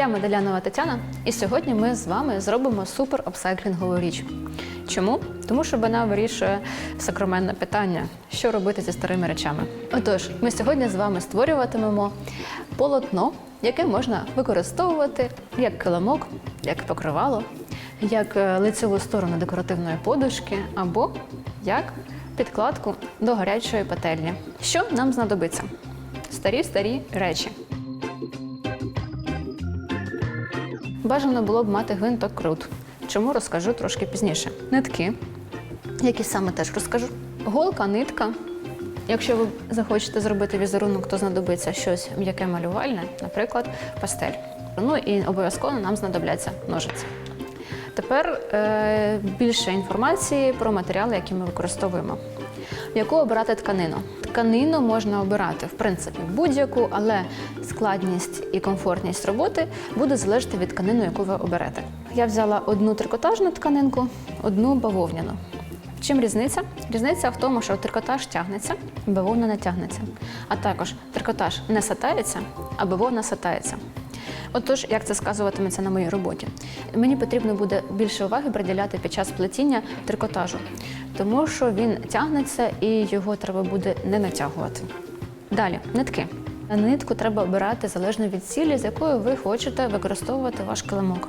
Я Медалянова Тетяна, і сьогодні ми з вами зробимо супер апсайклінгову річ. Чому? Тому що вона вирішує сакраменне питання, що робити зі старими речами. Отож, ми сьогодні з вами створюватимемо полотно, яке можна використовувати як килимок, як покривало, як е, лицеву сторону декоративної подушки або як підкладку до гарячої пательні. Що нам знадобиться? Старі старі речі. Бажано було б мати гвинток крут. Чому розкажу трошки пізніше. Нитки, які саме теж розкажу. Голка, нитка. Якщо ви захочете зробити візерунок, то знадобиться щось м'яке малювальне, наприклад, пастель. Ну і обов'язково нам знадобляться ножиці. Тепер е, більше інформації про матеріали, які ми використовуємо. Яку обирати тканину? Тканину можна обирати в принципі будь-яку, але складність і комфортність роботи буде залежати від тканини, яку ви оберете. Я взяла одну трикотажну тканинку, одну бавовняну. Чим різниця? Різниця в тому, що трикотаж тягнеться, бавовна не тягнеться. А також трикотаж не сатається, а бавовна сатається. Отож, як це сказуватиметься на моїй роботі? Мені потрібно буде більше уваги приділяти під час плетіння трикотажу, тому що він тягнеться і його треба буде не натягувати. Далі нитки. Нитку треба обирати залежно від цілі, з якою ви хочете використовувати ваш килимок.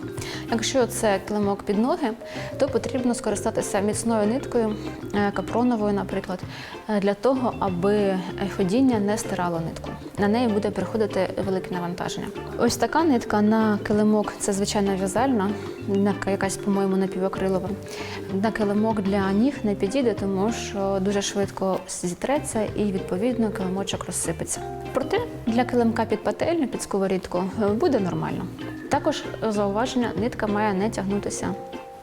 Якщо це килимок під ноги, то потрібно скористатися міцною ниткою, е, капроновою, наприклад, е, для того, аби ходіння не стирало нитку. На неї буде приходити велике навантаження. Ось така нитка на килимок це звичайно в'язальна, на- якась, по-моєму, напівакрилова. На килимок для ніг не підійде, тому що дуже швидко зітреться і відповідно килимочок розсипеться. Проте для килимка під пательню, під сковорідку е, буде нормально. Також зауваження, нитка має не тягнутися.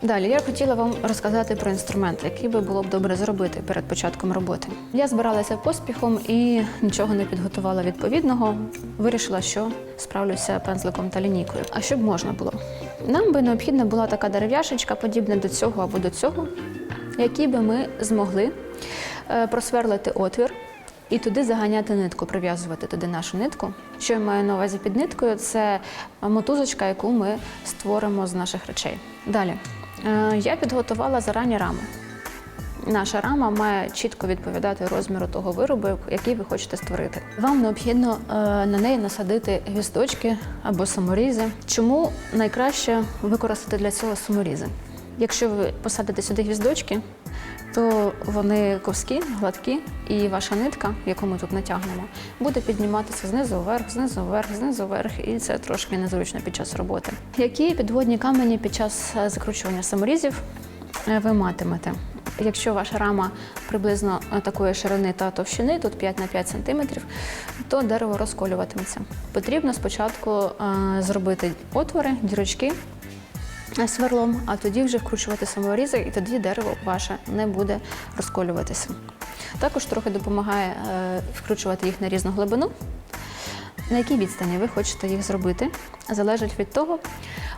Далі я хотіла вам розказати про інструмент, який би було б добре зробити перед початком роботи. Я збиралася поспіхом і нічого не підготувала відповідного. Вирішила, що справлюся пензликом та лінійкою. А що б можна було? Нам би необхідна була така дерев'яшечка, подібна до цього або до цього, які би ми змогли е, просверлити отвір і туди заганяти нитку, прив'язувати туди нашу нитку. Що я маю на увазі під ниткою, це мотузочка, яку ми створимо з наших речей. Далі е, я підготувала зарані раму. Наша рама має чітко відповідати розміру того виробу, який ви хочете створити. Вам необхідно е, на неї насадити гвіздочки або саморізи. Чому найкраще використати для цього саморізи? Якщо ви посадите сюди гвіздочки, то вони ковські, гладкі, і ваша нитка, яку ми тут натягнемо, буде підніматися знизу вверх, знизу вверх, знизу вверх, і це трошки незручно під час роботи. Які підводні камені під час е, закручування саморізів е, ви матимете? Якщо ваша рама приблизно е, такої ширини та товщини, тут 5 на 5 см, то дерево розколюватиметься. Потрібно спочатку зробити отвори, дірочки сверлом, а тоді вже вкручувати саморізи, і тоді дерево ваше не буде розколюватися. Також трохи допомагає е, вкручувати їх на різну глибину. На якій відстані ви хочете їх зробити, залежить від того,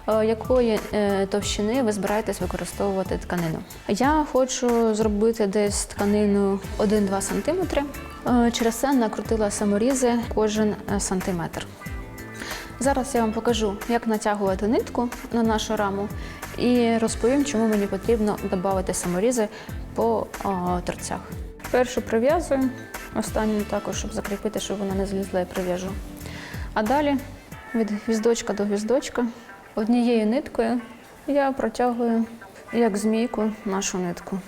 е, якої е, товщини ви збираєтесь використовувати тканину. Я хочу зробити десь тканину 1-2 см. Через це накрутила саморізи кожен сантиметр. Зараз я вам покажу, як натягувати нитку на нашу раму, і розповім, чому мені потрібно додати саморізи по торцях. Першу прив'язую, останню також, щоб закріпити, щоб вона не злізла, я прив'яжу. А далі від гвіздочка до гвіздочка однією ниткою я протягую як змійку нашу нитку.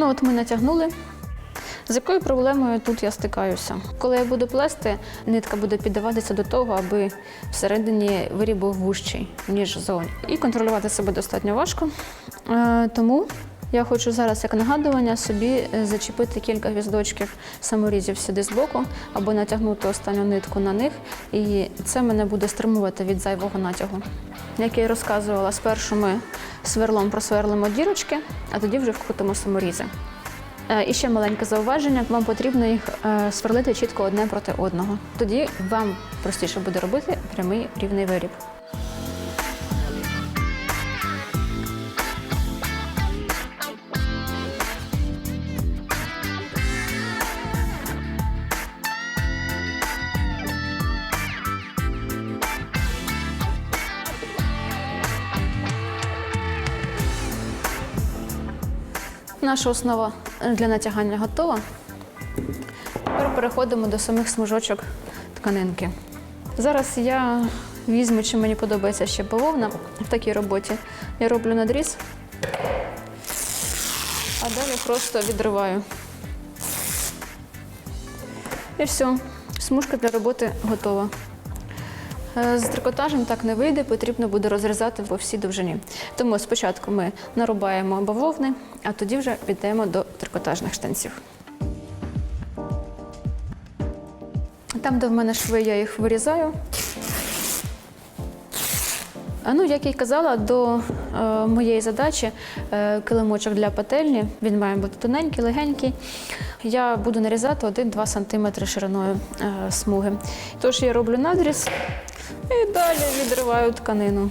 Ну от ми натягнули. З якою проблемою тут я стикаюся? Коли я буду плести, нитка буде піддаватися до того, аби всередині виріб був вужчий, ніж зовні. І контролювати себе достатньо важко. Е, Тому я хочу зараз, як нагадування, собі е, зачепити кілька гвіздочків саморізів сюди збоку, або натягнути останню нитку на них. І це мене буде стримувати від зайвого натягу. Як я й розказувала, спершу ми сверлом просверлимо дірочки, а тоді вже вкрутимо саморізи. Е, І ще маленьке зауваження: вам потрібно їх е, сверлити чітко одне проти одного. Тоді вам простіше буде робити прямий рівний виріб. Наша основа для натягання готова. Тепер переходимо до самих смужочок тканинки. Зараз я візьму, чи мені подобається ще бавовна в такій роботі. Я роблю надріз, а далі просто відриваю. І все, смужка для роботи готова. Е, З трикотажем так не вийде, потрібно буде розрізати по всій довжині. Тому спочатку ми нарубаємо бавовни, а тоді вже підемо до трикотажних штанців. Там, де в мене шви, я їх вирізаю. А ну, як я й казала, до е, моєї задачі е, килимочок для пательні, він має бути тоненький, легенький. Я буду нарізати 1-2 см шириною е, смуги. Тож я роблю надріз і далі відриваю тканину.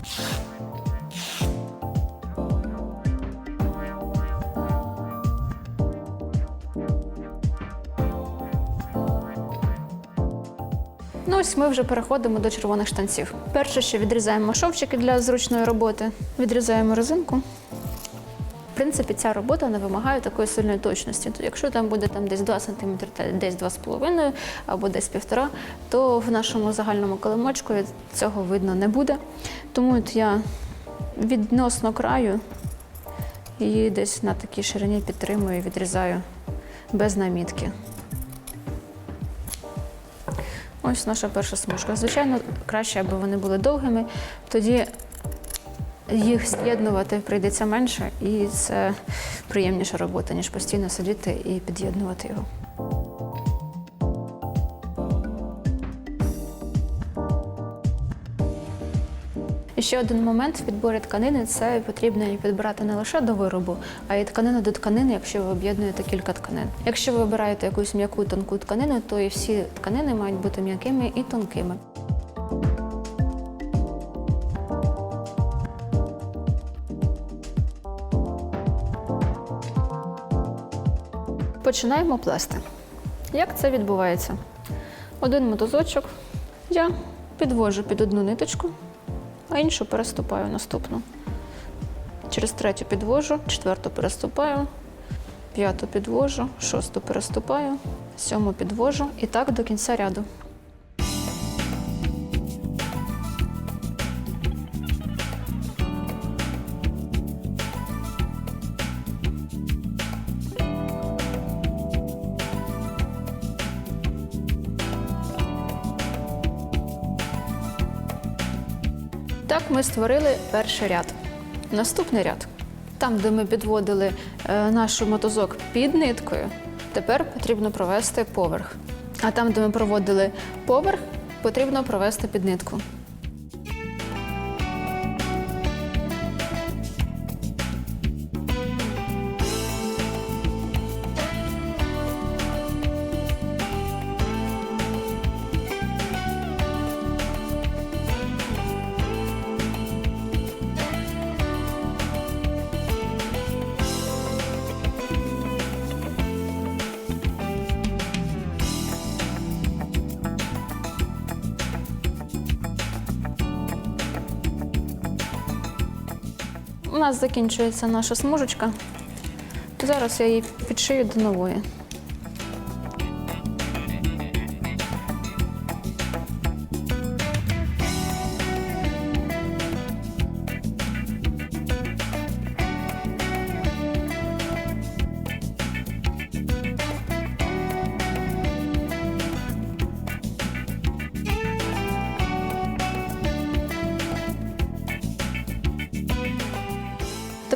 Ось ми вже переходимо до червоних штанців. Перше, що відрізаємо шовчики для зручної роботи, відрізаємо резинку. В принципі, ця робота не вимагає такої сильної точності. То якщо там буде там десь 2 см, десь 2,5 або десь 1,5, то в нашому загальному килимочку цього видно не буде. Тому от я відносно краю її десь на такій ширині підтримую і відрізаю без намітки. Ось наша перша смужка. Звичайно, краще, аби вони були довгими, тоді їх з'єднувати прийдеться менше, і це приємніша робота, ніж постійно сидіти і під'єднувати його. Ще один момент в підборі тканини це потрібно підбирати не лише до виробу, а й тканину до тканини, якщо ви об'єднуєте кілька тканин. Якщо ви вибираєте якусь м'яку тонку тканину, то і всі тканини мають бути м'якими і тонкими. Починаємо плести. Як це відбувається? Один мотузочок я підвожу під одну ниточку, а іншу переступаю наступну. Через третю підвожу, четверту переступаю, п'яту підвожу, шосту переступаю, сьому підвожу і так до кінця ряду. Так ми створили перший ряд. Наступний ряд. Там, де ми підводили е, наш мотузок під ниткою, тепер потрібно провести поверх. А там, де ми проводили поверх, потрібно провести під нитку. У нас закінчується наша смужечка. Зараз я її підшию до нової.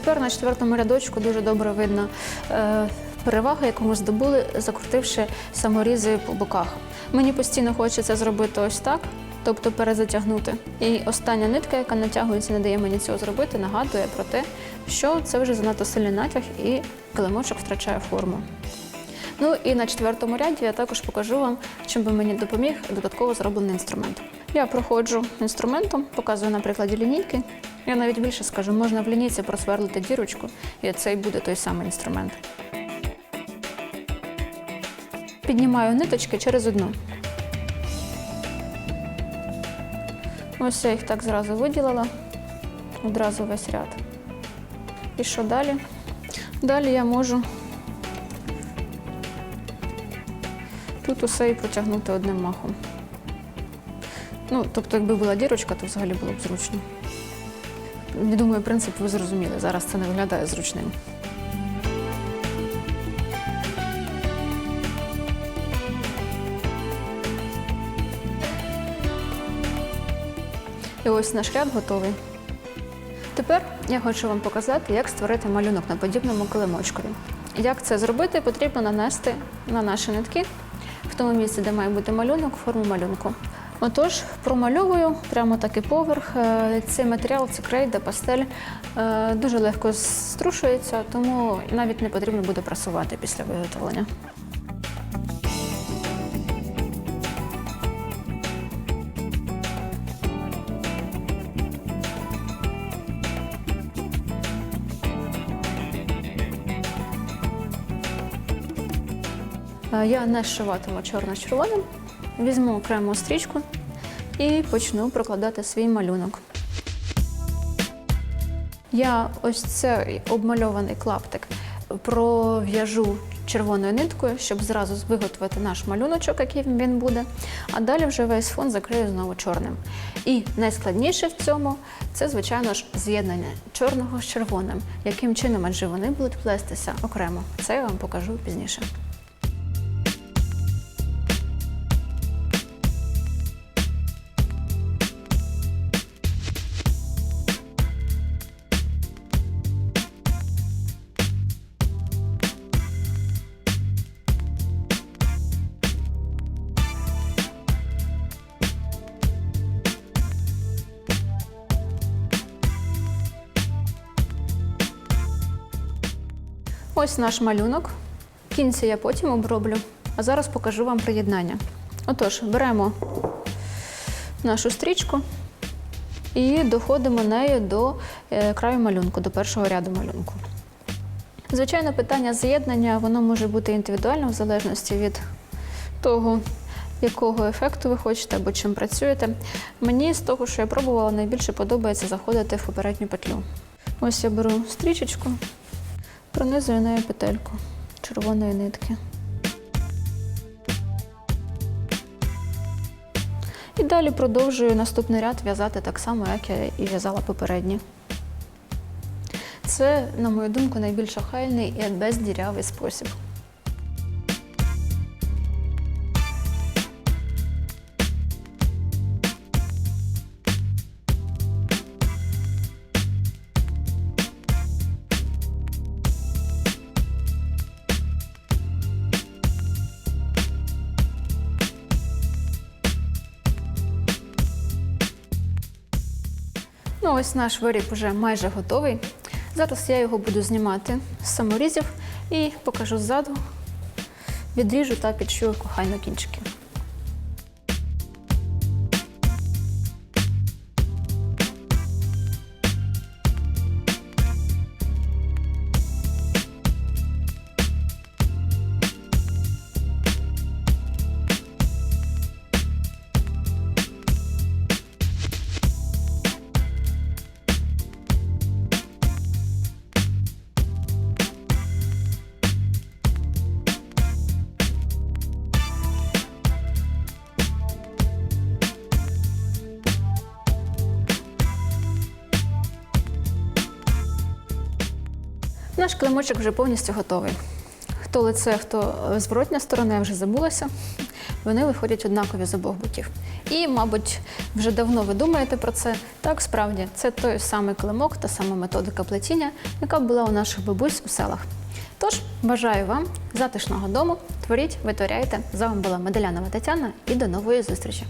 Тепер на четвертому рядочку дуже добре видно е, перевагу, яку ми здобули, закрутивши саморізи по боках. Мені постійно хочеться зробити ось так, тобто перезатягнути. І остання нитка, яка натягується, не дає мені цього зробити, нагадує про те, що це вже занадто сильний натяг і килимочок втрачає форму. Ну і на четвертому ряді я також покажу вам, чим би мені допоміг додатково зроблений інструмент. Я проходжу інструментом, показую на прикладі лінійки. Я навіть більше скажу, можна в лінійці просверлити дірочку, і це і буде той самий інструмент. Піднімаю ниточки через одну. Ось я їх так зразу виділила, одразу весь ряд. І що далі? Далі я можу тут усе і протягнути одним махом. Ну, тобто, якби була дірочка, то взагалі було б зручно. Я думаю, принцип ви зрозуміли. Зараз це не виглядає зручним. І ось наш ряд готовий. Тепер я хочу вам показати, як створити малюнок на подібному килимочкові. Як це зробити, потрібно нанести на наші нитки в тому місці, де має бути малюнок, форму малюнку. Отож, промальовую прямо такий поверх. Е, Цей матеріал, це крейда, пастель, е, дуже легко струшується, тому навіть не потрібно буде прасувати після виготовлення. Е, Я не зшиватиму чорно з червоним. Візьму окрему стрічку і почну прокладати свій малюнок. Я ось цей обмальований клаптик пров'яжу червоною ниткою, щоб зразу виготовити наш малюночок, який він буде. А далі вже весь фон закрию знову чорним. І найскладніше в цьому це, звичайно ж, з'єднання чорного з червоним. Яким чином, адже вони будуть плестися окремо. Це я вам покажу пізніше. Ось наш малюнок. Кінці я потім оброблю, а зараз покажу вам приєднання. Отож, беремо нашу стрічку і доходимо нею до е, краю малюнку, до першого ряду малюнку. Звичайно, питання з'єднання воно може бути індивідуальним в залежності від того, якого ефекту ви хочете або чим працюєте. Мені з того, що я пробувала, найбільше подобається заходити в попередню петлю. Ось я беру стрічечку, пронизую нею петельку червоної нитки. І далі продовжую наступний ряд в'язати так само, як я і в'язала попередні. Це, на мою думку, найбільш охайний і бездірявий спосіб. Ну, ось наш виріб вже майже готовий. Зараз я його буду знімати з саморізів і покажу ззаду. Відріжу та підшию кохайно кінчики. Килимочок вже повністю готовий. Хто лице, хто зворотня сторона, я вже забулася. Вони виходять однакові з обох боків. І, мабуть, вже давно ви думаєте про це. Так, справді, це той самий килимок, та сама методика плетіння, яка була у наших бабусь у селах. Тож, бажаю вам затишного дому, творіть, витворяйте. З вами була Меделянова Тетяна і до нової зустрічі!